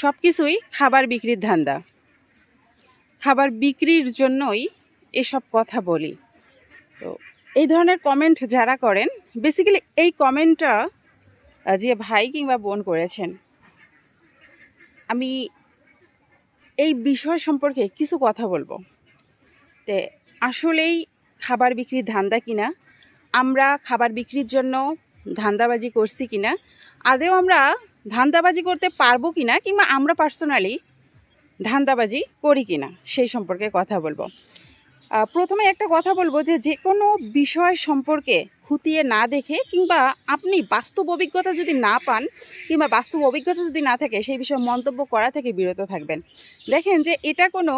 সব কিছুই খাবার বিক্রির ধান্দা। খাবার বিক্রির জন্যই এসব কথা বলি। তো এই ধরনের কমেন্ট যারা করেন বেসিক্যালি এই কমেন্টটা যে ভাই কিংবা বোন করেছেন, আমি এই বিষয় সম্পর্কে কিছু কথা বলব। তে আসলেই খাবার বিক্রির ধান্দা কিনা, আমরা খাবার বিক্রির জন্য ধান্দাবাজি করছি কিনা, আদেও আমরা ধান্দাবাজি করতে পারব কি না কিংবা আমরা পার্সোনালি ধান্দাবাজি করি কি না সেই সম্পর্কে কথা বলব। প্রথমে একটা কথা বলব যে যে কোনো বিষয় সম্পর্কে খুঁটিয়ে না দেখে কিংবা আপনি বাস্তব অভিজ্ঞতা যদি না পান কিংবা বাস্তব অভিজ্ঞতা যদি না থাকে, সেই বিষয়ে মন্তব্য করা থেকে বিরত থাকবেন। দেখেন যে এটা কোনো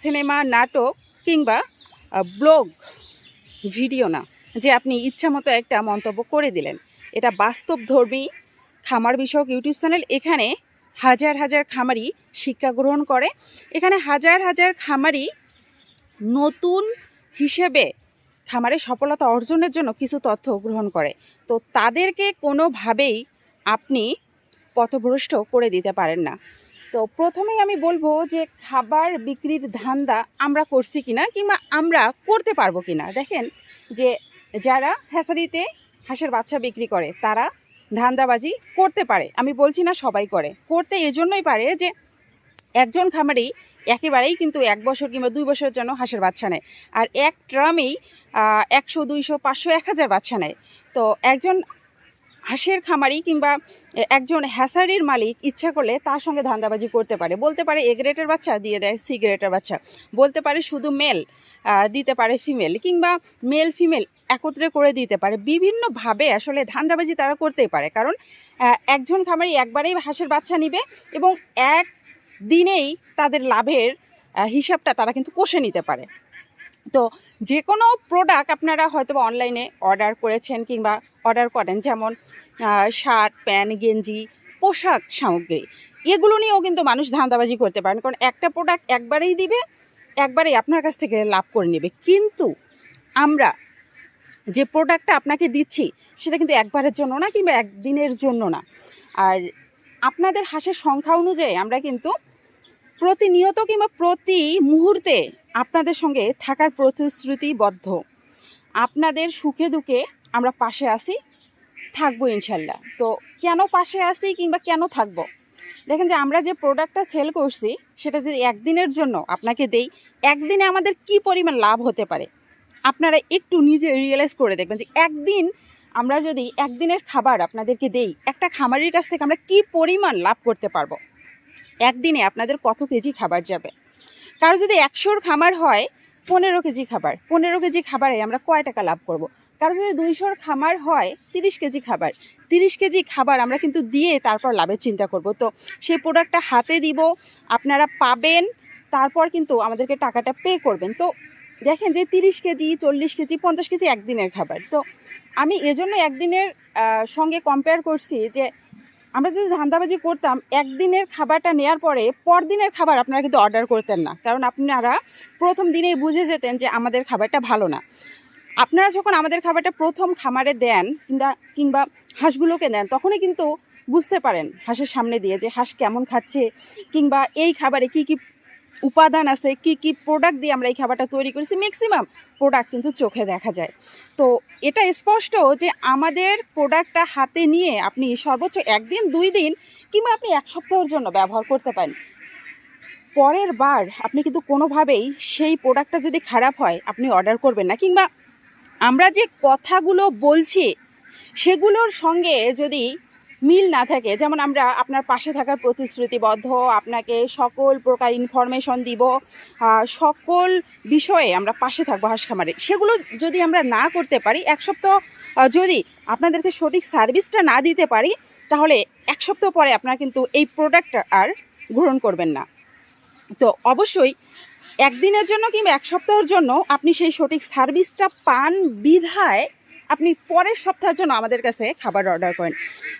সিনেমা, নাটক কিংবা ব্লগ, ভিডিও না, যে আপনি ইচ্ছা মতো একটা মন্তব্য করে দিলেন। এটা বাস্তবধর্মী খামার বিষয়ক ইউটিউব চ্যানেল। এখানে হাজার হাজার খামারি শিক্ষা গ্রহণ করে। এখানে হাজার হাজার খামারি নতুন হিসেবে খামারে সফলতা অর্জনের জন্য কিছু তথ্য গ্রহণ করে। তো তাদেরকে কোনোভাবেই আপনি পথভ্রষ্ট করে দিতে পারেন না। তো প্রথমেই আমি বলব যে খাবার বিক্রির ধান্দা আমরা করছি কিনা কিংবা আমরা করতে পারব কিনা। দেখেন যে যারা হ্যাসারিতে হাঁসের বাচ্চা বিক্রি করে, তারা ধান্দাবাজি করতে পারে। আমি বলছি না সবাই করে। করতে এজন্যই পারে যে একজন খামারি একেবারেই কিন্তু এক বছর কিংবা দুই বছরের জন্য হাঁসের বাচ্চা নেয়। আর এক ট্রামেই একশো, দুইশো, পাঁচশো, এক হাজার বাচ্চা নেয়। তো একজন হাঁসের খামারি কিংবা একজন হ্যাসারির মালিক ইচ্ছা করলে তার সঙ্গে ধান্দাবাজি করতে পারে। বলতে পারে এ বাচ্চা, দিয়ে দেয় সি গ্রেটের বাচ্চা। বলতে পারে শুধু মেল দিতে পারে ফিমেল কিংবা মেল ফিমেল একত্রে করে দিতে পারে। বিভিন্নভাবে আসলে ধান্দাবাজি তারা করতেই পারে। কারণ একজন খামারি একবারেই হাঁসের বাচ্চা নিবে এবং এক দিনেই তাদের লাভের হিসাবটা তারা কিন্তু কষে নিতে পারে। তো যে কোনো প্রোডাক্ট আপনারা হয়তো অনলাইনে অর্ডার করেছেন কিংবা অর্ডার করেন, যেমন শার্ট প্যান্ট গেঞ্জি, পোশাক সামগ্রী, এগুলো নিয়েও কিন্তু মানুষ ধান্দাবাজি করতে পারেন। কারণ একটা প্রোডাক্ট একবারেই দিবে, একবারেই আপনার কাছ থেকে লাভ করে নেবে। কিন্তু আমরা যে প্রোডাক্টটা আপনাকে দিচ্ছি, সেটা কিন্তু একবারের জন্য না কিংবা একদিনের জন্য না। আর আপনাদের হাঁসের সংখ্যা অনুযায়ী আমরা কিন্তু প্রতিনিয়ত কিংবা প্রতি মুহূর্তে আপনাদের সঙ্গে থাকার প্রতিশ্রুতিবদ্ধ। আপনাদের সুখে দুঃখে আমরা পাশে আসি থাকব ইনশাল্লাহ তো কেন পাশে আসি কিংবা কেন থাকব? দেখেন যে আমরা যে প্রোডাক্টটা সেল করছি, সেটা যদি একদিনের জন্য আপনাকে দেই, একদিনে আমাদের কি পরিমাণ লাভ হতে পারে? আপনারা একটু নিজে রিয়েলাইজ করে দেখবেন যে একদিন আমরা যদি একদিনের খাবার আপনাদেরকে দেই, একটা খামারির কাছ থেকে আমরা কি পরিমাণ লাভ করতে পারব? একদিনে আপনাদের কত কেজি খাবার যাবে? কারও যদি একশোর খামার হয়, পনেরো কেজি খাবার, পনেরো কেজি খাবারে আমরা কয় টাকা লাভ করব। কারও যদি দুইশোর খামার হয়, তিরিশ কেজি খাবার, তিরিশ কেজি খাবার আমরা কিন্তু দিয়ে তারপর লাভের চিন্তা করব। তো সেই প্রোডাক্টটা হাতে দিব, আপনারা পাবেন, তারপর কিন্তু আমাদেরকে টাকাটা পে করবেন। তো দেখেন যে তিরিশ কেজি, চল্লিশ কেজি, পঞ্চাশ কেজি একদিনের খাবার। তো আমি এজন্য একদিনের সঙ্গে কম্পেয়ার করছি যে আমরা যদি ধান্দাবাজি করতাম, একদিনের খাবারটা নেওয়ার পরে পরদিনের খাবার আপনারা কিন্তু অর্ডার করতেন না। কারণ আপনারা প্রথম দিনেই বুঝে যেতেন যে আমাদের খাবারটা ভালো না। আপনারা যখন আমাদের খাবারটা প্রথম খামারে দেন কিংবা কিংবা হাঁসগুলোকে দেন, তখনই কিন্তু বুঝতে পারেন হাঁসের সামনে দিয়ে যে হাঁস কেমন খাচ্ছে কিংবা এই খাবারে কি কি উপাদান আছে, কি কি প্রোডাক্ট দিয়ে আমরা এই খাবারটা তৈরি করেছি ম্যাক্সিমাম প্রোডাক্ট কিন্তু চোখে দেখা যায়। তো এটা স্পষ্ট যে আমাদের প্রোডাক্টটা হাতে নিয়ে আপনি সর্বোচ্চ একদিন, দুই দিন কিংবা আপনি এক সপ্তাহের জন্য ব্যবহার করতে পারেন। পরের বার আপনি কিন্তু কোনোভাবেই সেই প্রোডাক্টটা যদি খারাপ হয়, আপনি অর্ডার করবেন না। কিংবা আমরা যে কথাগুলো বলছি, সেগুলোর সঙ্গে যদি মিল না থাকে। যেমন আমরা আপনার পাশে থাকার প্রতিশ্রুতিবদ্ধ, আপনাকে সকল প্রকার ইনফরমেশন দিব সকল বিষয়ে আমরা পাশে থাকব হাঁস খামারে। সেগুলো যদি আমরা না করতে পারি, এক সপ্তাহ যদি আপনাদেরকে সঠিক সার্ভিসটা না দিতে পারি, তাহলে এক সপ্তাহ পরে আপনারা কিন্তু এই প্রোডাক্টটা আর গ্রহণ করবেন না। তো অবশ্যই একদিনের জন্য কিংবা এক সপ্তাহের জন্য আপনি সেই সঠিক সার্ভিসটা পান বিধায় আপনি পরের সপ্তাহের জন্য আমাদের কাছে খাবার অর্ডার করেন।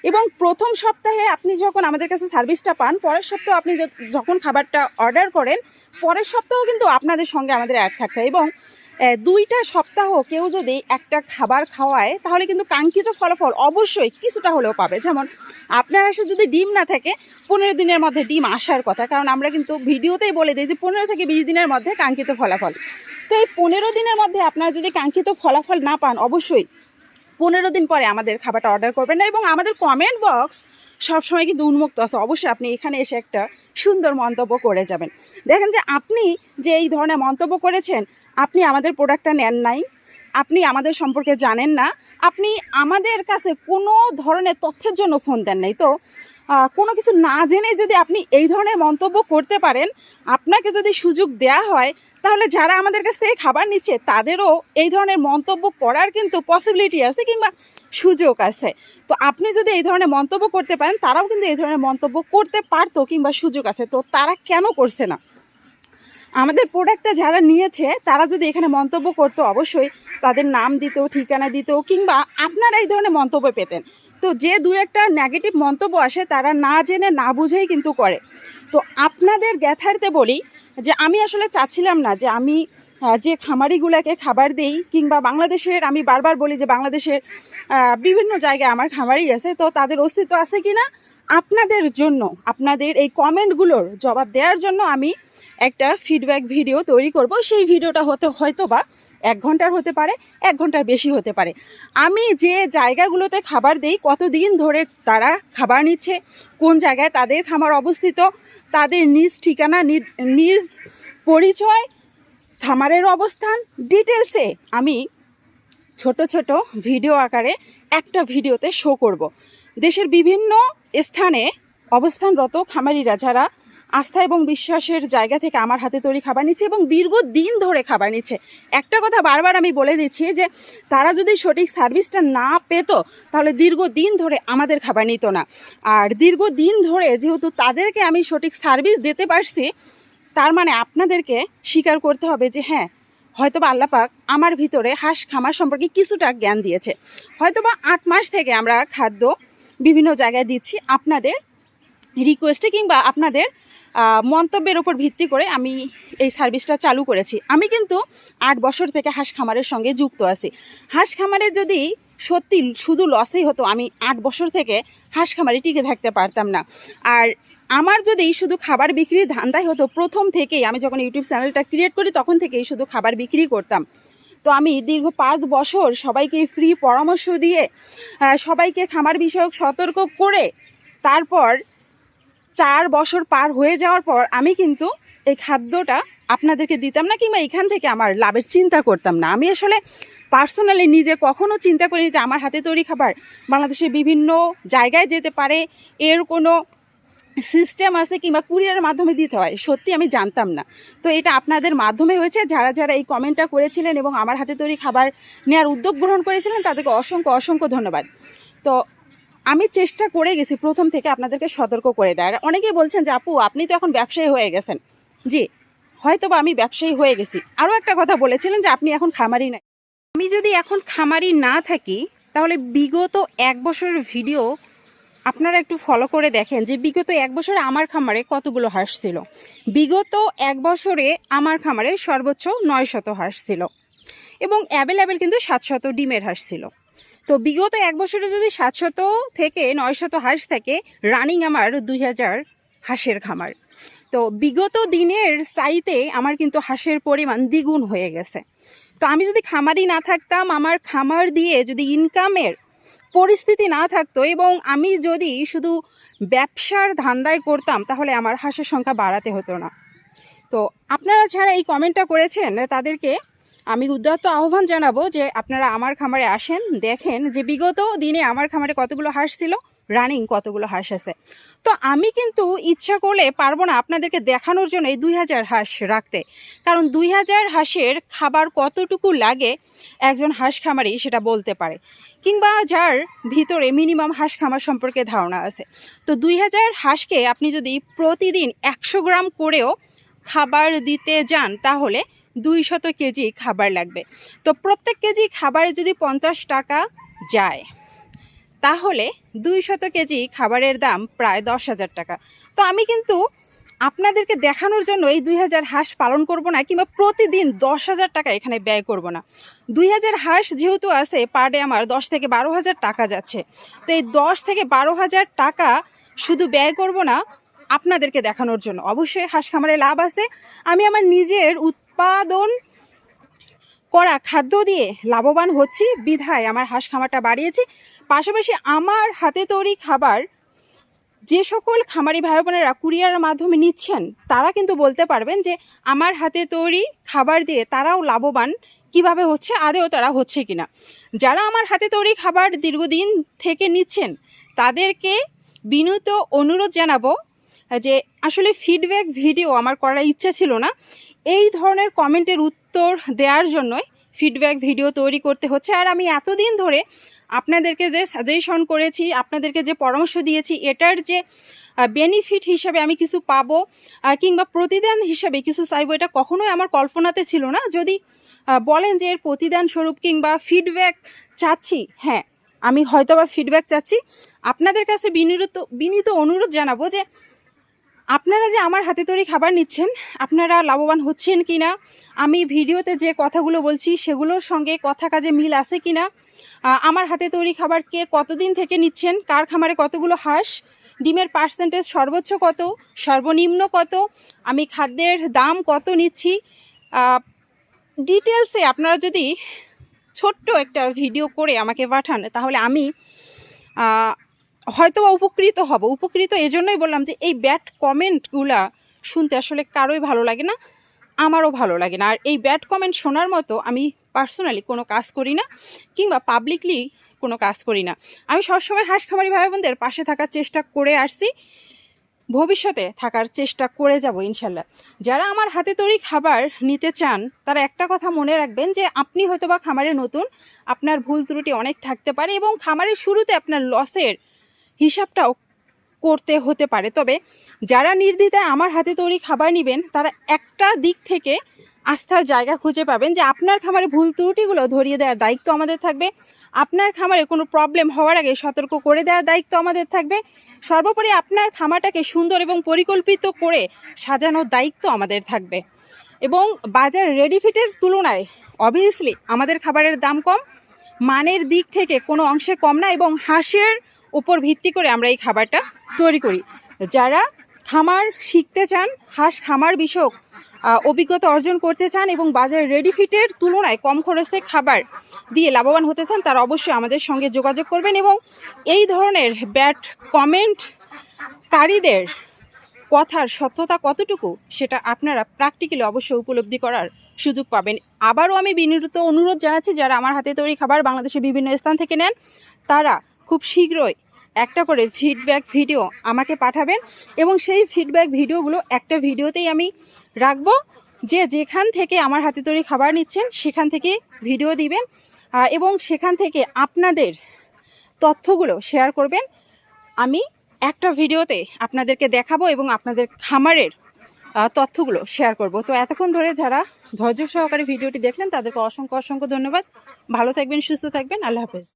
এবং প্রথম সপ্তাহে আপনি যখন আমাদের কাছে সার্ভিসটা পান, পরের সপ্তাহে আপনি যখন খাবারটা অর্ডার করেন, পরের সপ্তাহেও কিন্তু আপনাদের সঙ্গে আমাদের অ্যাড থাকতে এবং দুইটা সপ্তাহ কেউ যদি একটা খাবার খাওয়ায়, তাহলে কিন্তু কাঙ্ক্ষিত ফলাফল অবশ্যই কিছুটা হলেও পাবে। যেমন, আপনার আসে যদি ডিম না থাকে, পনেরো দিনের মধ্যে ডিম আসার কথা। কারণ আমরা কিন্তু ভিডিওতেই বলে দিই যে, পনেরো থেকে বিশ দিনের মধ্যে কাঙ্ক্ষিত ফলাফল। তো এই পনেরো দিনের মধ্যে আপনারা যদি কাঙ্ক্ষিত ফলাফল না পান, অবশ্যই পনেরো দিন পরে আমাদের খাবারটা অর্ডার করবেন না এবং আমাদের কমেন্ট বক্স সবসময় কিন্তু উন্মুক্ত আছে। অবশ্যই আপনি এখানে এসে একটা সুন্দর মন্তব্য করে যাবেন। দেখেন যে আপনি যে এই ধরনের মন্তব্য করেছেন, আপনি আমাদের প্রোডাক্টটা নেন নাই। আপনি আমাদের সম্পর্কে জানেন না, আপনি আমাদের কাছে কোনো ধরনের তথ্যের জন্য ফোন দেন নাই। তো কোনো কিছু না জেনে যদি আপনি এই ধরনের মন্তব্য করতে পারেন, আপনাকে যদি সুযোগ দেয়া হয়, তাহলে যারা আমাদের কাছ থেকে খাবার নিচ্ছে, তাদেরও এই ধরনের মন্তব্য করার কিন্তু পসিবিলিটি আছে কিংবা সুযোগ আছে। তো আপনি যদি এই ধরনের মন্তব্য করতে পারেন, তারাও কিন্তু এই ধরনের মন্তব্য করতে পারতো কিংবা সুযোগ আছে। তো তারা কেন করছে না? আমাদের প্রোডাক্টটা যারা নিয়েছে, তারা যদি এখানে মন্তব্য করতো অবশ্যই তাদের নাম দিত ঠিকানা দিত কিংবা আপনারা এই ধরনের মন্তব্য পেতেন। তো যে দু একটা নেগেটিভ মন্তব্য আসে, তারা না জেনে, না বুঝেই কিন্তু করে। তো আপনাদের গ্যাথার্থে বলি যে, আমি আসলে চাচ্ছিলাম না যে আমি যে খামারিগুলোকে খাবার দেই কিংবা বাংলাদেশের, আমি বারবার বলি যে বাংলাদেশের বিভিন্ন জায়গায় আমার খামারই আছে, তো তাদের অস্তিত্ব আছে কি না আপনাদের জন্য, আপনাদের এই কমেন্টগুলোর জবাব দেওয়ার জন্য আমি একটা ফিডব্যাক ভিডিও তৈরি করব। সেই ভিডিওটা হতে হয়তো বা এক ঘণ্টার হতে পারে, এক ঘণ্টার বেশি হতে পারে। আমি যে জায়গাগুলোতে খাবার দেই, কতদিন ধরে তারা খাবার নিচ্ছে, কোন জায়গায় তাদের খামার অবস্থিত, তাদের নিজ ঠিকানা নিজ পরিচয়, খামারের অবস্থান ডিটেলসে আমি ছোট ছোট ভিডিও আকারে একটা ভিডিওতে শো করব। দেশের বিভিন্ন স্থানে অবস্থানরত খামারিরা যারা আস্থা এবং বিশ্বাসের জায়গা থেকে আমার হাতে তৈরি খাবার নিচ্ছে এবং দীর্ঘদিন ধরে খাবার নিচ্ছে। একটা কথা বারবার আমি বলে দিচ্ছি যে, তারা যদি সঠিক সার্ভিসটা না পেত, তাহলে দীর্ঘদিন ধরে আমাদের খাবার নিত না। আর দীর্ঘদিন ধরে যেহেতু তাদেরকে আমি সঠিক সার্ভিস দিতে পারছি, তার মানে আপনাদেরকে স্বীকার করতে হবে যে হ্যাঁ হয়তোবা আল্লাপাক আমার ভিতরে হাঁস খামার সম্পর্কে কিছুটা জ্ঞান দিয়েছে। হয়তোবা আট মাস থেকে আমরা খাদ্য বিভিন্ন জায়গায় দিচ্ছি। আপনাদের রিকোয়েস্টে কিংবা আপনাদের মন্তব্যের উপর ভিত্তি করে আমি এই সার্ভিসটা চালু করেছি। আমি কিন্তু আট বছর থেকে হাঁস খামারের সঙ্গে যুক্ত আছি। হাঁস খামারে যদি সত্যি শুধু লসেই হতো, আমি আট বছর থেকে হাঁস খামারে টিকে থাকতে পারতাম না। আর আমার যদি শুধু খাবার বিক্রির ধান্দাই হতো, প্রথম থেকেই আমি যখন ইউটিউব চ্যানেলটা ক্রিয়েট করি, তখন থেকেই শুধু খাবার বিক্রি করতাম। তো আমি দীর্ঘ পাঁচ বছর সবাইকে ফ্রি পরামর্শ দিয়ে সবাইকে খামার বিষয়ক সতর্ক করে, তারপর চার বছর পার হয়ে যাওয়ার পর আমি কিন্তু এই খাদ্যটা আপনাদেরকে দিতাম না কিংবা এখান থেকে আমার লাভের চিন্তা করতাম না। আমি আসলে পার্সোনালি নিজে কখনো চিন্তা করিনি যে আমার হাতে তৈরি খাবার বাংলাদেশের বিভিন্ন জায়গায় যেতে পারে, এর কোনো সিস্টেম আছে কিংবা কুরিয়ারের মাধ্যমে দিতে হয়, সত্যি আমি জানতাম না। তো এটা আপনাদের মাধ্যমে হয়েছে, যারা যারা এই কমেন্টটা করেছিলেন এবং আমার হাতে তৈরি খাবার নেওয়ার উদ্যোগ গ্রহণ করেছিলেন, তাদেরকে অসংখ্য অসংখ্য ধন্যবাদ। তো আমি চেষ্টা করে গেছি প্রথম থেকে আপনাদেরকে সতর্ক করে দেওয়ার। অনেকেই বলছেন যে, আপু, আপনি তো এখন ব্যবসায়ী হয়ে গেছেন। জি হয়তো বা আমি ব্যবসায়ী হয়ে গেছি। আরও একটা কথা বলেছিলেন যে, আপনি এখন খামারি নাই আমি যদি এখন খামারি না থাকি, তাহলে বিগত এক বছরের ভিডিও আপনারা একটু ফলো করে দেখেন যে, বিগত এক বছরে আমার খামারে কতগুলো হাঁস ছিল। বিগত এক বছরে আমার খামারে সর্বোচ্চ নয় শত হাঁস ছিল এবং অ্যাভেলেবেল কিন্তু সাত শত ডিমের হাঁস ছিল। তো বিগত এক বছরে যদি সাতশত থেকে নয়শত হাঁস থাকে রানিং আমার দুই হাজার হাঁসের খামার। তো বিগত দিনের সাইতে আমার কিন্তু হাঁসের পরিমাণ দ্বিগুণ হয়ে গেছে। তো আমি যদি খামারি না থাকতাম, আমার খামার দিয়ে যদি ইনকামের পরিস্থিতি না থাকতো এবং আমি যদি শুধু ব্যবসার ধান্দায় করতাম, তাহলে আমার হাঁসের সংখ্যা বাড়াতে হতো না। তো আপনারা যারা এই কমেন্টটা করেছেন, তাদেরকে আমি উদ্যত আহ্বান জানাব যে আপনারা আমার খামারে আসেন, দেখেন যে বিগত দিনে আমার খামারে কতগুলো হাঁস ছিল রানিং কতগুলো হাঁস আছে। তো আমি কিন্তু ইচ্ছা করলে পারব না আপনাদেরকে দেখানোর জন্য এই দুই হাজার হাঁস রাখতে। কারণ দুই হাজার হাঁসের খাবার কতটুকু লাগে একজন হাঁস খামারি সেটা বলতে পারে। কিংবা যার ভিতরে মিনিমাম হাঁস খামার সম্পর্কে ধারণা আছে। তো দুই হাজার হাঁসকে আপনি যদি প্রতিদিন একশো গ্রাম করেও খাবার দিতে যান, তাহলে দুই শত কেজি খাবার লাগবে। তো প্রত্যেক কেজি খাবারে যদি পঞ্চাশ টাকা যায়, তাহলে দুই শত কেজি খাবারের দাম প্রায় দশ হাজার টাকা। তো আমি কিন্তু আপনাদেরকে দেখানোর জন্য এই দুই হাজার হাঁস পালন করব না, কিংবা প্রতিদিন দশ হাজার টাকা এখানে ব্যয় করব না। দুই হাজার হাঁস যেহেতু আছে পার ডে আমার দশ থেকে বারো হাজার টাকা যাচ্ছে। তো এই দশ থেকে বারো হাজার টাকা শুধু ব্যয় করব না, আপনাদেরকে দেখানোর জন্য। অবশ্যই হাঁস খামারে লাভ আছে। আমি আমার নিজের উৎপাদন করা খাদ্য দিয়ে লাভবান হচ্ছি, বিধায় আমার হাঁস খামারটা বাড়িয়েছি। পাশাপাশি আমার হাতে তৈরি খাবার যে সকল খামারি ভাই বোনেরা কুরিয়ারের মাধ্যমে নিচ্ছেন, তারা কিন্তু বলতে পারবেন যে আমার হাতে তৈরি খাবার দিয়ে তারাও লাভবান কীভাবে হচ্ছে, আদেও তারা হচ্ছে কিনা। যারা আমার হাতে তৈরি খাবার দীর্ঘদিন থেকে নিচ্ছেন, তাদেরকে বিনীত অনুরোধ জানাব যে আসলে ফিডব্যাক ভিডিও আমার করার ইচ্ছা ছিল না, এই ধরনের কমেন্টের উত্তর দেওয়ার জন্যই ফিডব্যাক ভিডিও তৈরি করতে হচ্ছে। আর আমি এতদিন ধরে আপনাদেরকে যে সাজেশন করেছি, আপনাদেরকে যে পরামর্শ দিয়েছি, এটার যে বেনিফিট হিসাবে আমি কিছু পাবো কিংবা প্রতিদান হিসাবে কিছু চাইব, এটা কখনোই আমার কল্পনাতে ছিল না। যদি বলেন যে এর প্রতিদান স্বরূপ কিংবা ফিডব্যাক চাচ্ছি হ্যাঁ আমি হয়তোবা ফিডব্যাক চাচ্ছি। আপনাদের কাছে বিনীত বিনীত অনুরোধ জানাব যে আপনারা যে আমার হাতে তৈরি খাবার নিচ্ছেন, আপনারা লাভবান হচ্ছেন কি না আমি ভিডিওতে যে কথাগুলো বলছি, সেগুলোর সঙ্গে কথা কাজে মিল আছে কি না আমার হাতে তৈরি খাবার কে কতদিন থেকে নিচ্ছেন? কার খামারে কতগুলো হাঁস? ডিমের পার্সেন্টেজ সর্বোচ্চ কত? সর্বনিম্ন কত? আমি খাদ্যের দাম কত নিচ্ছি? ডিটেলসে আপনারা যদি ছোট্ট একটা ভিডিও করে আমাকে পাঠান, তাহলে আমি হয়তো উপকৃত হব। উপকৃত এজন্যই বললাম যে, এই ব্যাড কমেন্টগুলা শুনতে আসলে কারোই ভালো লাগে না, আমারও ভালো লাগে না। আর এই ব্যাড কমেন্ট শোনার মতো আমি পার্সোনালি কোনো কাজ করি না, কিংবা পাবলিকলি কোনো কাজ করি না। আমি সবসময় হাঁস খামারি ভাই বোনদের পাশে থাকার চেষ্টা করে আসছি, ভবিষ্যতে থাকার চেষ্টা করে যাব ইনশাল্লাহ। যারা আমার হাতে তৈরি খাবার নিতে চান, তারা একটা কথা মনে রাখবেন যে, আপনি হয়তো বা খামারে নতুন, আপনার ভুল ত্রুটি অনেক থাকতে পারে এবং খামারের শুরুতে আপনার লসের হিসাবটাও করতে হতে পারে। তবে যারা নির্দ্বিধায় আমার হাতে তৈরি খাবার নেবেন, তারা একটা দিক থেকে আস্থার জায়গা খুঁজে পাবেন যে আপনার খামারে ভুল ত্রুটিগুলো ধরিয়ে দেওয়ার দায়িত্ব আমাদের থাকবে। আপনার খামারে কোনো প্রবলেম হওয়ার আগে সতর্ক করে দেওয়ার দায়িত্ব আমাদের থাকবে। সর্বোপরি আপনার খামারটাকে সুন্দর এবং পরিকল্পিত করে সাজানোর দায়িত্ব আমাদের থাকবে। এবং বাজার রেডি ফিটের তুলনায় অবভিয়াসলি আমাদের খাবারের দাম কম, মানের দিক থেকে কোনো অংশে কম না এবং হাঁসের উপর ভিত্তি করে আমরা এই খাবারটা তৈরি করি। যারা খামার শিখতে চান, হাঁস খামার বিষয়ক অভিজ্ঞতা অর্জন করতে চান এবং বাজার রেডি ফিটের তুলনায় কম খরচে খাবার দিয়ে লাভবান হতে চান, তারা অবশ্যই আমাদের সঙ্গে যোগাযোগ করবেন এবং এই ধরনের ব্যাট কমেন্ট কারীদের কথার সত্যতা কতটুকু, সেটা আপনারা প্র্যাকটিক্যালি অবশ্যই উপলব্ধি করার সুযোগ পাবেন। আবারও আমি বিনীত অনুরোধ জানাচ্ছি, যারা আমার হাতে তৈরি খাবার বাংলাদেশের বিভিন্ন স্থান থেকে নেন, তারা খুব শীঘ্রই একটা করে ফিডব্যাক ভিডিও আমাকে পাঠাবেন এবং সেই ফিডব্যাক ভিডিওগুলো একটা ভিডিওতেই আমি রাখব। যে যেখান থেকে আমার হাতে তৈরি খাবার নিচ্ছেন, সেখান থেকে ভিডিও দিবেন এবং সেখান থেকে আপনাদের তথ্যগুলো শেয়ার করবেন। আমি একটা ভিডিওতে আপনাদেরকে দেখাবো এবং আপনাদের খামারের তথ্যগুলো শেয়ার করব। তো এতক্ষণ ধরে যারা ধৈর্য সহকারে ভিডিওটি দেখলেন, তাদেরকে অসংখ্য অসংখ্য ধন্যবাদ। ভালো থাকবেন, সুস্থ থাকবেন। আল্লাহ হাফেজ।